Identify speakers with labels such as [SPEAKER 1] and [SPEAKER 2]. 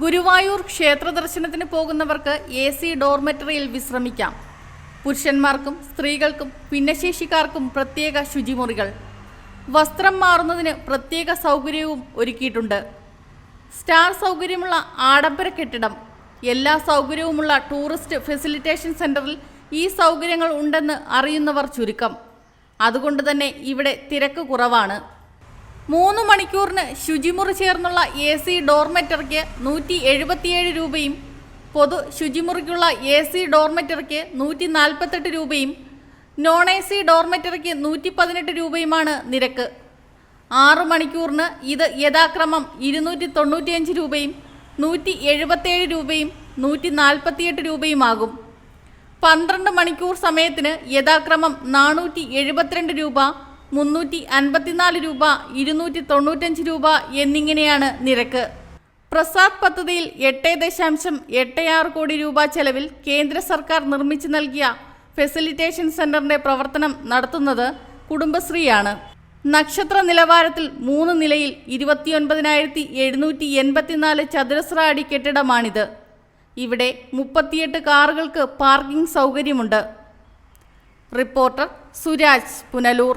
[SPEAKER 1] ഗുരുവായൂർ ക്ഷേത്ര ദർശനത്തിന് പോകുന്നവർക്ക് എ സി ഡോർമെറ്ററിയിൽ വിശ്രമിക്കാം. പുരുഷന്മാർക്കും സ്ത്രീകൾക്കും ഭിന്നശേഷിക്കാർക്കും പ്രത്യേക ശുചിമുറികൾ. വസ്ത്രം മാറുന്നതിന് പ്രത്യേക സൗകര്യവും ഒരുക്കിയിട്ടുണ്ട്. സ്റ്റാർ സൗകര്യമുള്ള ആഡംബര കെട്ടിടം. എല്ലാ സൗകര്യവുമുള്ള ടൂറിസ്റ്റ് ഫെസിലിറ്റേഷൻ സെന്ററിൽ ഈ സൗകര്യങ്ങൾ ഉണ്ടെന്ന് അറിയുന്നവർ ചുരുക്കം. അതുകൊണ്ട് തന്നെ ഇവിടെ തിരക്ക് കുറവാണ്. മൂന്ന് മണിക്കൂറിന് ശുചിമുറി ചേർന്നുള്ള എ സി ഡോർമെറ്ററിക്ക് നൂറ്റി എഴുപത്തിയേഴ് രൂപയും പൊതു ശുചിമുറിക്കുള്ള എ സി ഡോർമെറ്ററിക്ക് നൂറ്റി നാൽപ്പത്തെട്ട് രൂപയും നോൺ എ സി ഡോർമെറ്ററിക്ക് നൂറ്റി പതിനെട്ട് രൂപയുമാണ് നിരക്ക്. ആറു മണിക്കൂറിന് ഇത് യഥാക്രമം ഇരുന്നൂറ്റി തൊണ്ണൂറ്റിയഞ്ച് രൂപയും നൂറ്റി എഴുപത്തേഴ് രൂപയും നൂറ്റി നാൽപ്പത്തിയെട്ട് രൂപയുമാകും. പന്ത്രണ്ട് മണിക്കൂർ സമയത്തിന് യഥാക്രമം നാനൂറ്റി എഴുപത്തിരണ്ട് രൂപ മുന്നൂറ്റി അൻപത്തിനാല് രൂപ ഇരുന്നൂറ്റി തൊണ്ണൂറ്റഞ്ച് രൂപ എന്നിങ്ങനെയാണ് നിരക്ക്. പ്രസാദ് പദ്ധതിയിൽ എട്ട് ദശാംശം എട്ട് ആറ് കോടി രൂപ ചെലവിൽ കേന്ദ്ര സർക്കാർ നിർമ്മിച്ചു നൽകിയ ഫെസിലിറ്റേഷൻ സെന്ററിന്റെ പ്രവർത്തനം നടത്തുന്നത് കുടുംബശ്രീയാണ്. നക്ഷത്ര നിലവാരത്തിൽ മൂന്ന് നിലയിൽ ഇരുപത്തിയൊൻപതിനായിരത്തി എഴുന്നൂറ്റി എൺപത്തിനാല് ചതുരശ്ര അടി കെട്ടിടമാണിത്. ഇവിടെ മുപ്പത്തിയെട്ട് കാറുകൾക്ക് പാർക്കിംഗ് സൗകര്യമുണ്ട്. റിപ്പോർട്ടർ സുരാജ് പുനലൂർ.